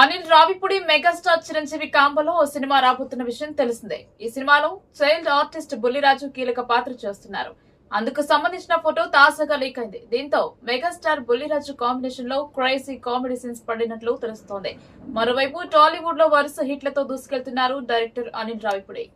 Anil Ravipudi megastar Chiranjeevi కాంబోలో ఓ cinema రాబోతున్న విషయం తెలిసిందే. ఈ సినిమాలో చైల్డ్ ఆర్టిస్ట్ బుల్లిరాజు కీలక పాత్ర చేస్తున్నారు. అందుకు సంబంధించిన ఫోటో తాజాగా లీక్ అయింది. దీంతో మెగాస్టార్ బుల్లిరాజు కాంబినేషన్లో క్రైసీ కామెడీ సీన్స్ పడినట్లు తెలుస్తోంది. మరోవైపు టాలీవుడ్లో వరుస హిట్లతో దూసుకెళ్తున్నారు డైరెక్టర్ అనిల్ రావిపూడి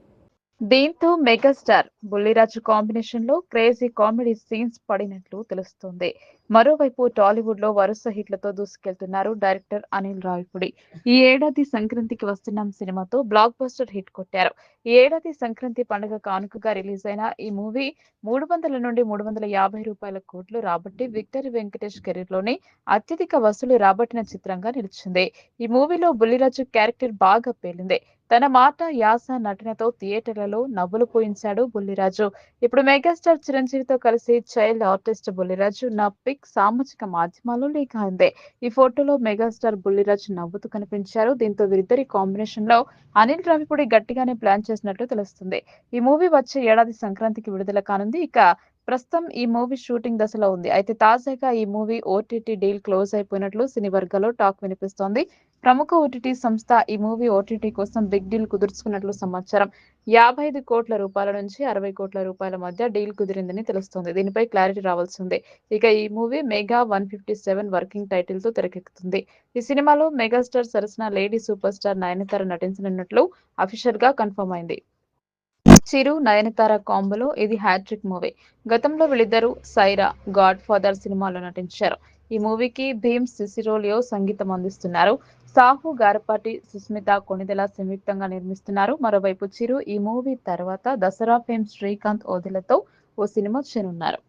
దీంతో మెగాస్టార్ బుల్లిరాజు కాంబినేషన్లో క్రేజీ కామెడీ సీన్స్ పడినట్లు తెలుస్తోంది. మరోవైపు టాలీవుడ్లో వరుస హిట్లతో దూసుకెళ్తున్నారు డైరెక్టర్ అనిల్ రావిపూడి. ఈ ఏడాది సంక్రాంతికి వస్తున్నాం సినిమాతో బ్లాక్ బస్టర్ హిట్ కొట్టారు. ఈ ఏడాది సంక్రాంతి పండుగ కానుకగా రిలీజ్ అయిన ఈ మూవీ మూడు వందల నుండి మూడు వందల యాభై రూపాయల కోట్లు రాబట్టి విక్టరీ వెంకటేష్ కెరీర్లోనే అత్యధిక వసూలు రాబట్టిన చిత్రంగా నిలిచింది. ఈ మూవీలో బుల్లిరాజు క్యారెక్టర్ బాగా పేలింది. తన మాట యాస నటనతో థియేటర్లలో నవ్వులు పోయించాడు బుల్లిరాజు. ఇప్పుడు మెగాస్టార్ చిరంజీవితో కలిసి చైల్డ్ ఆర్టిస్ట్ బుల్లిరాజు నా పిక్ సామాజిక మాధ్యమాల్లో లీక్ అయింది. ఈ ఫోటోలో మెగాస్టార్ బుల్లిరాజ్ నవ్వుతూ కనిపించారు. దీంతో వీరిద్దరి కాంబినేషన్లో అనిల్ రావిపూడి గట్టిగానే ప్లాన్ చేసినట్లు తెలుస్తుంది. ఈ మూవీ వచ్చే ఏడాది సంక్రాంతికి విడుదల కానుంది. ఇక ప్రస్తుతం ఈ మూవీ షూటింగ్ దశలో ఉంది. అయితే తాజాగా ఈ మూవీ ఓటీటీ డీల్ క్లోజ్ అయిపోయినట్లు సినీ వర్గాల్లో టాక్ వినిపిస్తోంది. ప్రముఖ ఓటీటీ సంస్థ ఈ మూవీ ఓటీటీ కోసం బిగ్ డీల్ కుదుర్చుకున్నట్లు సమాచారం. యాభై ఐదు కోట్ల రూపాయల నుంచి అరవై కోట్ల రూపాయల మధ్య డీల్ కుదిరిందని తెలుస్తోంది. దీనిపై క్లారిటీ రావాల్సి ఉంది. ఇక ఈ movie mega one fifty seven working టైటిల్తో తెరకెక్కుతుంది. ఈ సినిమాలో మెగాస్టార్ సరసన లేడీ సూపర్ స్టార్ నయనతార నటించనున్నట్లు అఫీషియల్గా కన్ఫర్మ్ అయింది. చిరు నయనతార కాంబోలో ఇది హ్యాట్రిక్ మూవీ. గతంలో వీళ్ళిద్దరూ సైరా గాడ్ ఫాదర్ సినిమాలో నటించారు. ఈ మూవీకి భీమ్ సిసిరోలియో సంగీతం అందిస్తున్నారు. సాహు గారపాటి సుస్మిత కొణిదెల సంయుక్తంగా నిర్మిస్తున్నారు. మరోవైపు చిరు ఈ మూవీ తర్వాత దసరా ఫేమ్ శ్రీకాంత్ ఓదెలతో ఓ సినిమా చేయనున్నారు.